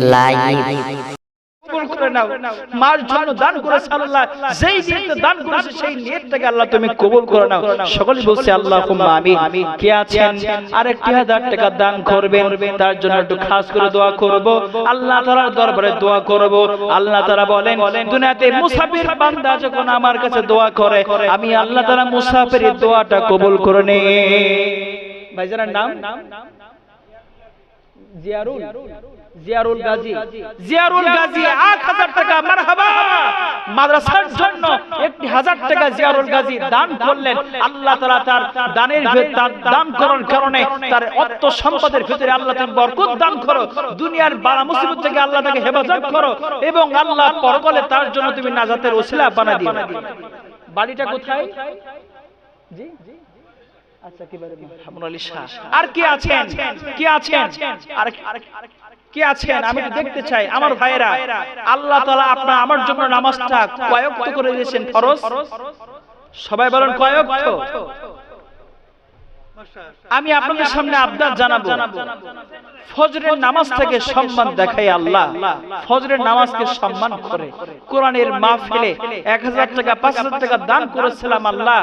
Live তার করে দোয়া করব। আল্লাহ তাআলা বলেন, দুনিয়াতে মুসাফির যখন আমার কাছে দোয়া করে, আমি আল্লাহ তাআলা মুসাফিরের দোয়াটা কবুল করে নেই। ভাইজানের নাম? জিয়ারুল জিয়ারুল গাজী জিয়ারুল গাজী 8000 টাকা মারহাবা। মাদ্রাসার জন্য একটি হাজার টাকা জিয়ারুল গাজী দান করলেন। আল্লাহ তাআলা তার দানের দান করার কারণে তার অর্থ সম্পদের ভিতরে আল্লাহ তুমি বরকত দান করো। দুনিয়ার বালা মুসিবত থেকে আল্লাহ তাকে হেফাজত করো এবং আল্লাহ পরকালে তার জন্য তুমি নাজাতের ওসিলা বানা দিও। বাড়িটা কোথায়? জি আচ্ছা কি বাড়ি হামুন আলী শাহ আর কি আছেন? কি আছেন? কি আছেন? আমি দেখতে চাই আমার ভাইয়েরা। আল্লাহ তাআলা আপনার আমার জন্য নামাজটা কয়েকত করে দিয়েছেন ফরজ। সবাই বলেন কয়েকত আমি আপনাদের সামনে আবদার জানাব। ফজরের নামাজ থেকে সম্মান দেখাই আল্লাহ। ফজরের নামাজকে সম্মান করে। কোরআনের মাহফিলে এক হাজার টাকা পাঁচ হাজার টাকা দান করেছিলাম আল্লাহ।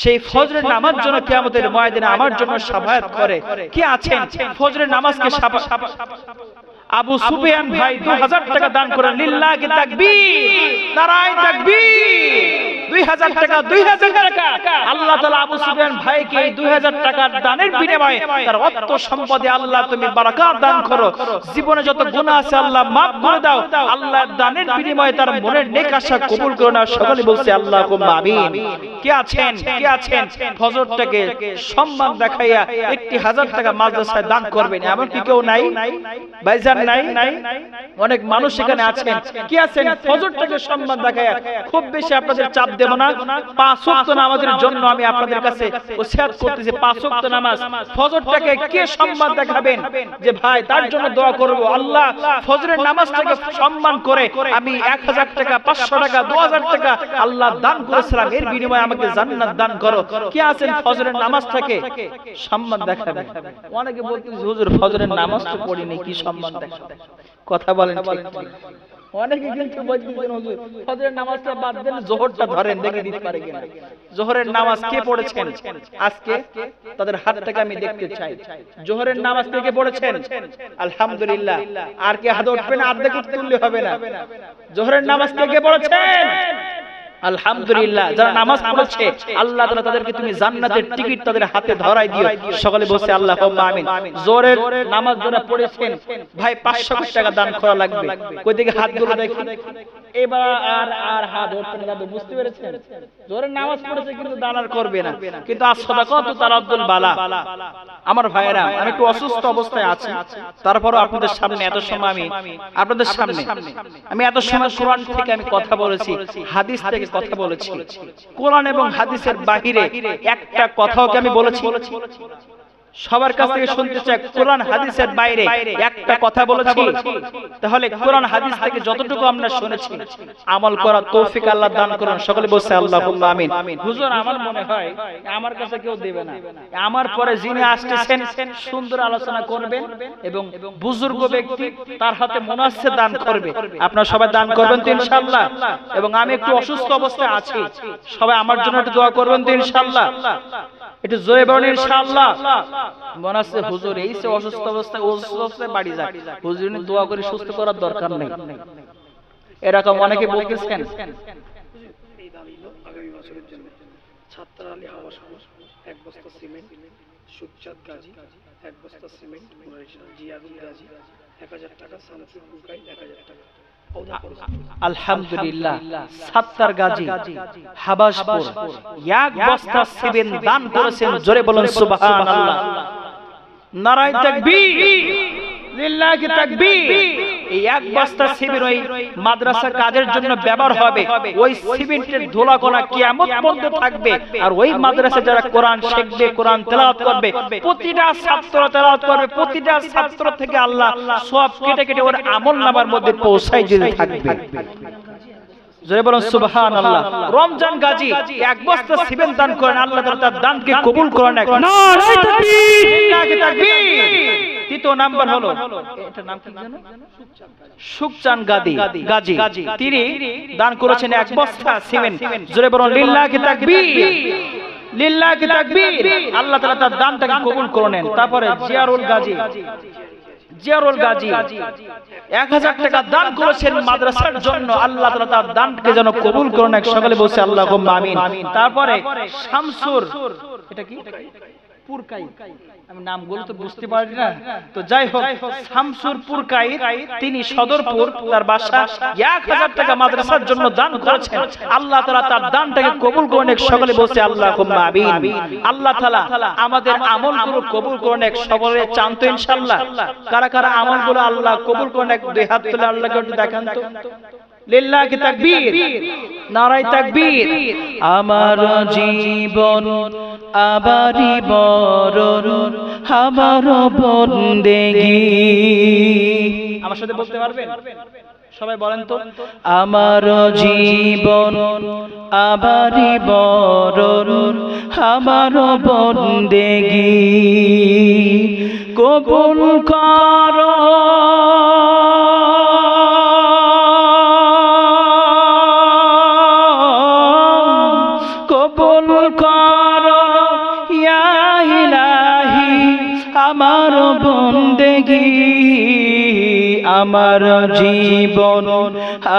সেই ফজরের নামাজ জন্য কিয়ামতের ময়দানে আমার জন্য সাফায়াত করে। কি আছেন? ফজরের নামাজকে আবু সুফিয়ান ভাই 2000 টাকা দান করেন। লিল্লাহি তাকবীর। নারায়ে তাকবীর। 2000 টাকা 2000 টাকা। আল্লাহ তাআলা আবু সুফিয়ান ভাইকে এই 2000 টাকার দানের বিনিময়ে তার অর্থ সম্পদে আল্লাহ তুমি দান করো। জীবনে যত আছে আল্লাহ maaf করে দাও। আল্লাহ দানের বিনিময়ে তার মনের নেক আশা কবুল না সকলে বলছে, আল্লাহুম্মা আমিন। কে আছেন? কে আছেন? ফজরটাকে সম্মান দেখাইয়া একটি হাজার টাকা মাদ্রাসায় দান করবেন। এমন কি কেউ নাই? ভাইজান নাই? অনেক মানুষ এখানে আছেন। কি আছেন? ফজরটাকে সম্মান দেখাইয়া খুব বেশি আপনাদের চাপ দেব না। ফজরের নামাজটাকে সম্মান করে আমি 1000 টাকা 500 টাকা 2000 টাকা আল্লাহ দান করেছিলাম। এর বিনিময়ে আমাকে জান্নাত দান করো। কে আছেন ফজরের নামাজটাকে সম্মান দেখাবেন? অনেকে হুজুর, ফজরের নামাজ তো পড়িনি, কি সম্মান দেখাবেন কথা বলেন ঠিক। অনেকে কিন্তু বলতেছেন হুজুর ফজরের নামাজটা বাদ দেন জোহরটা ধরেন দেখে দিতে পারে কিনা? জোহরের নামাজ কে পড়েছেন? আজকে তাদের হাতটাকে আমি দেখতে চাই। জোহরের নামাজ কে পড়েছেন? আলহামদুলিল্লাহ। আর কে হাত উঠবে না আর্ধেক তুললে হবে না। জোহরের নামাজ কে কে পড়েছেন? আলহামদুলিল্লাহ যারা নামাজ পড়ছে আল্লাহ তাআলা তাদেরকে তুমি জান্নাতের টিকিট তাদের হাতে ধরাই দিও। সকলে বসে আল্লাহ আমিন। জোরের নামাজ যারা পড়েছেন ভাই 500 টাকা দান করা লাগবে। কই দিকে হাতগুলো দেখি। এবার আর আর হাত না দাদু বুঝতে পেরেছেন? জোরের নামাজ পড়েছে কিন্তু দান আর করবে না। কিন্তু আর সাদাকাত তারাদ্দুল বালা। আমার ভাইয়েরা আমি একটু অসুস্থ অবস্থায় আছি। তারপরও আপনাদের সামনে এত সময় আমি আপনাদের সামনে আমি এত সময় কোরআন থেকে আমি কথা বলেছি হাদিস থেকে কথা বলেছি। কোরআন এবং হাদিসের বাহিরে একটা কথাও কি আমি বলেছি। সবার কাছ থেকে শুনতে চাই কোরআন হাদিসের বাইরে। একটা কথা বলেছি। তাহলে কোরআন হাদিস থেকে যতটুকু আমরা শুনেছি আমল করার তৌফিক আল্লাহ দান করুন। সকলে বলছে আল্লাহুম্মা আমিন। হুজুর আমার মনে হয় আমার কাছে কেউ দেবে না। আমার পরে যিনি আসতেছেন সুন্দর আলোচনা করবেন এবং বুজুর্গ ব্যক্তি তার হাতে মুনাসে দান করবে। আপনারা সবাই দান করবেন তো ইনশাআল্লাহ। এবং আমি একটু অসুস্থ অবস্থায় আছি। সবাই আমার জন্য একটু দোয়া করবেন তো ইনশাআল্লাহ। একটু জোরে বলেন ইনশাআল্লাহ। মনে হচ্ছে হুজুর এই সে অসুস্থ অবস্থায় অসুস্থ অবস্থায় বাড়ি যাক হুজুর দোয়া করে সুস্থ করার দরকার নেই। এরকম অনেকে বলতেছেন। এই দাবি হলো আগামী বছরের জন্য ছাত্র আলী হাওয়া এক বস্তা সিমেন্ট সুচাঁদ গাজী এক বস্তা সিমেন্ট জিয়াদুল গাজী এক হাজার টাকা এক হাজার আলহামদুলিল্লাহ, সাত্তার গাজী, হাবাসপুর, এক বস্তা সিবেন দান করেছেন, জোরে বলুন, সুবহানাল্লাহ। নারায় তাকবীর, লিল্লাহি তাকবীর। এই এক বস্তা সিমেন্ট ওই মাদ্রাসা কাজের জন্য ব্যবহার হবে। ওই সিমেন্টের ধুলাকণা কিয়ামত পর্যন্ত থাকবে। আর ওই মাদ্রাসা যারা কোরআন শিখবে কোরআন তেলাওয়াত করবে প্রতিটা ছাত্র তেলাওয়াত করবে প্রতিটা ছাত্র থেকে আল্লাহ সব কেটে কেটে ওর আমল নামার মধ্যে পৌঁছাই যেতে থাকবে। জোরে বলুন সুবহানাল্লাহ। রমজান গাজী এক বস্তা সিমেন্ট দান করেন আল্লাহ তার দানকে কবুল করেন এক নারায়ে তাকবীর। তাকবীর। তৃতীয় নাম্বার হলো এটার নাম কি জানো সুকচান গাদি গাজী। তিনি দান করেছেন এক বস্তা সিমেন্ট। জোরে বলুন লিল্লাহি তাকবীর। লিল্লাহি তাকবীর। আল্লাহ তাআলা তার দানটাকে কবুল করে নেন। তারপরে জিয়ারুল গাজী। এক হাজার টাকা মাদ্রাসার জন্য। আল্লাহ তার যেন কবুল করুন। এক বসে আল্লাহ তারপরে শামসুর, এটা কি? পুরকাই আমি নামগুলো তো বুঝতে পারি না। তো যাই হোক শামসুর পুরকাই তিনি সদরপুর তার বাসা এক হাজার টাকা মাদ্রাসার জন্য দান করেছেন। আল্লাহ তাআলা তার দানটাকে কবুল এক সকালে বসে আল্লাহ আমিন। আল্লাহ তাআলা আমাদের আমলগুলো কবুল করুন এক সকলে চান তো ইনশাআল্লাহ। কারা কারা আমলগুলো আল্লাহ কবুল করুন এক দুই হাত তুলে আল্লাহকে দেখান তো। লিল্লাহি তাকবীর, নারায়ে তাকবীর। আমার জীবন আবারি বরণ, আমার বন্দেগি। আমার সাথে বলতে পারবেন? সবাই বলেন তো। আমার জীবন আবারি বরণ, আমার বন্দেগি। কবুল করো আমার জীবন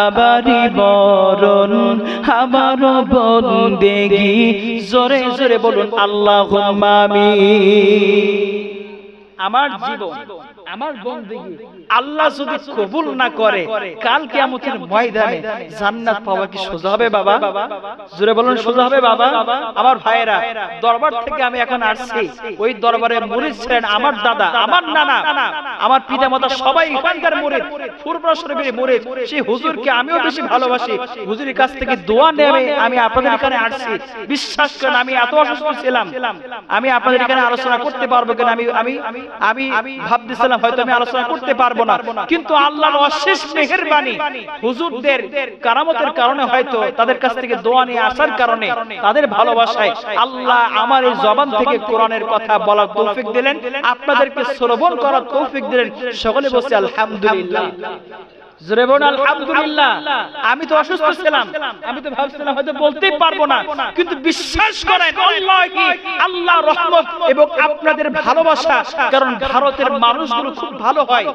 আবারি বরণ আমার বন্দেগি। জোরে জোরে বলুন আল্লাহ আমি আমার জীবন আমার বন্দেগি। আল্লাহ যদি কবুল না করে কাল কিয়ামতের ময়দানে জান্নাত পাওয়া কি সোজা হবে বাবা? জোরে বলুন সোজা হবে বাবা? আমার ভাইয়েরা দরবার থেকে আমি এখন আসছি। ওই দরবারে মুরিদ ছিলেন আমার দাদা আমার নানা। আমার পিতামাতা সবাই এখানকার মুরিদ ফুরপুরা শরীফের মুরিদ। সেই হুজুরকে আমিও বেশি ভালোবাসি। হুজুরের কাছ থেকে দোয়া নেবে আমি আপনাদের এখানে আসছি। বিশ্বাস করেন আমি এত অসুস্থ ছিলাম। আমি আপনাদের এখানে আলোচনা করতে পারব কিনা আমি আমি আমি ভাবতেছিলাম হয়তো আমি আলোচনা করতে পারব না। কিন্তু আল্লাহর অশেষ মেহেরবানি হুজুরদের কারামতের কারণে হয়তো তাদের কাছ থেকে দোয়া নিয়ে আসার কারণে তাদের ভালোবাসায় আল্লাহ আমার এই জবান থেকে কোরআনের কথা বলার তৌফিক দিলেন। আপনাদেরকে শ্রবণ করার তৌফিক দিলেন। সকলে বসে আলহামদুলিল্লাহ। আমি তো অসুস্থ ছিলাম। আমি তো ভাবছিলাম হয়তো বলতেই পারব না। কিন্তু বিশ্বাস করেন, আল্লাহ রহমত এবং আপনাদের ভালোবাসা। কারণ ভারতের খুব ভালো হয়।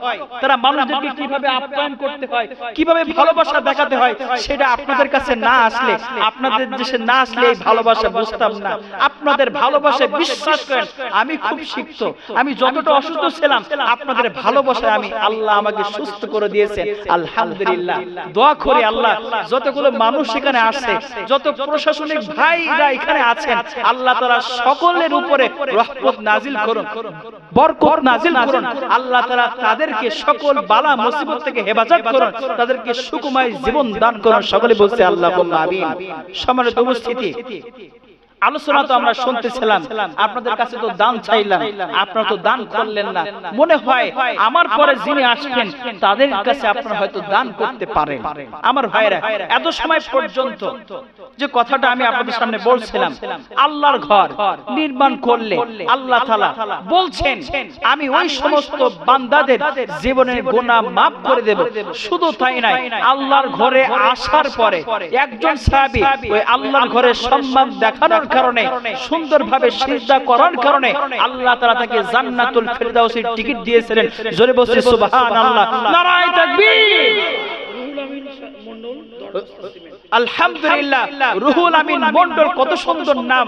তারা মানুষদেরকে কীভাবে আপ্যায়ন করতে হয়, কীভাবে ভালোবাসা দেখাতে হয়, সেটা আপনাদের কাছে না আসলে, আপনাদের দেশে না আসলে এই ভালোবাসা বুঝতাম না। আপনাদের ভালোবাসায় বিশ্বাস করেন, আমি খুব শিখত আমি যতটা অসুস্থ ছিলাম, আপনাদের ভালোবাসায় আমি আল্লাহ আমাকে সুস্থ করে দিয়েছেন। আলহামদুলিল্লাহ। দোয়া করে আল্লাহ যতগুলো মানুষ এখানে আসছে যত প্রশাসনিক ভাইরা এখানে আছেন আল্লাহ তারা সকলের উপরে রহমত নাজিল করুন বরকত নাজিল করুন। আল্লাহ তারা তাদেরকে সকল বালা মুসিবত থেকে হেফাজত করুন তাদেরকে সুকুমায় জীবন দান করুন। সকলে বলছে আল্লাহ আমিন। সম্মানিত উপস্থিতি। আলোচনা তো আমরা শুনতেছিলাম। আপনাদের কাছে তো দান চাইলাম। আপনারা তো দান করলেন না। মনে হয় আমার পরে যিনি আসবেন তাদের কাছে আপনারা হয়তো দান করতে পারেন। আমার ভাইরা এত সময় পর্যন্ত যে কথাটা আমি আপনাদের সামনে বলছিলাম আল্লাহর ঘর নির্মাণ করলে আল্লাহ তাআলা বলছেন আমি ওই সমস্ত বান্দাদের জীবনের গুনাহ মাফ করে দেব। শুধু তাই নাই আল্লাহর ঘরে আসার পরে একজন সাহাবী ওই আল্লাহর ঘরে সম্মান দেখানোর কারণে, সুন্দরভাবে সিজদা করার কারণে আল্লাহ তাআলা তাকে জান্নাতুল ফেরদাউসের টিকিট দিয়েছিলেন। জোরে বসে সুবহানাল্লাহ। নারায়ে তাকবীর। আলহামদুলিল্লাহ, রুহুল আমিন মন্ডল কত সুন্দর নাম।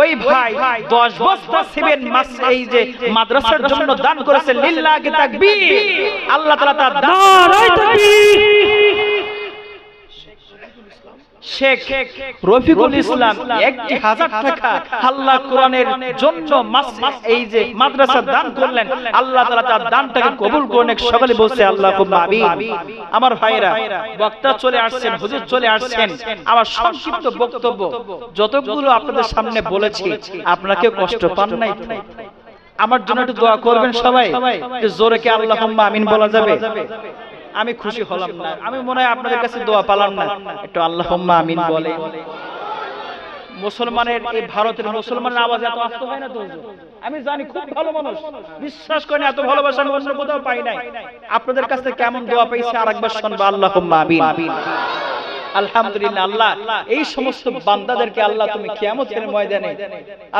ওই ভাই 10 বস্তা সিমেন্ট মাস এই যে মাদ্রাসার জন্য দান করেছে, লিল্লাহি তাকবীর। আল্লাহ তাআলা তার দান শেখ রফিকুল ইসলাম একটি হাজার টাকা আল্লাহ কোরআনের জন্য এই যে মাদ্রাসা দান করলেন। আল্লাহ তাআলা তার দানটাকে কবুল করুন। সকলে আল্লাহ আমার ভাইরা, বক্তা চলে আসছেন, হুজুর চলে আসছেন। আমার সংক্ষিপ্ত বক্তব্য, যতগুলো আপনাদের সামনে বলেছি আপনাকে কষ্ট পান নাই আমার জন্য একটু দোয়া করবেন সবাই জোরে কি আল্লাহ আমিন বলা যাবে? আমি খুশি হলাম না। আমি মনে হয় আপনাদের কাছে দোয়া পালাম না। একটু আল্লাহ আমিন বলে। মুসলমানের এই ভারতের মুসলমানের আওয়াজ এত আস্ত হয় না তো আমি জানি খুব ভালো মানুষ। বিশ্বাস করেন এত ভালোবাসা আমি অন্য কোথাও পাই নাই। আপনাদের কাছে কেমন দোয়া পাইছে আরেকবার শুনব আল্লাহ আমিন। আলহামদুলিল্লাহ, আল্লাহ, এই সমস্ত বান্দাদেরকে আল্লাহ তুমি কিয়ামতের ময়দানে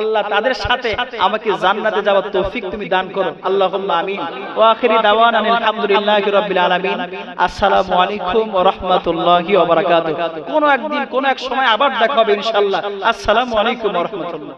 আল্লাহ তাদের সাথে আমাকে জান্নাতে যাওয়ার তৌফিক তুমি দান করো। আল্লাহুম্মা আমিন। ওয়া আখিরি দাওয়ানা আলহামদুলিল্লাহি রাব্বিল আলামিন। আসসালামু আলাইকুম ওয়া রাহমাতুল্লাহি ওয়া বারাকাতুহু। কোন একদিন, কোন এক সময় আবার দেখা হবে ইনশাআল্লাহ। আসসালামু আলাইকুম ওয়া রাহমাতুল্লাহ।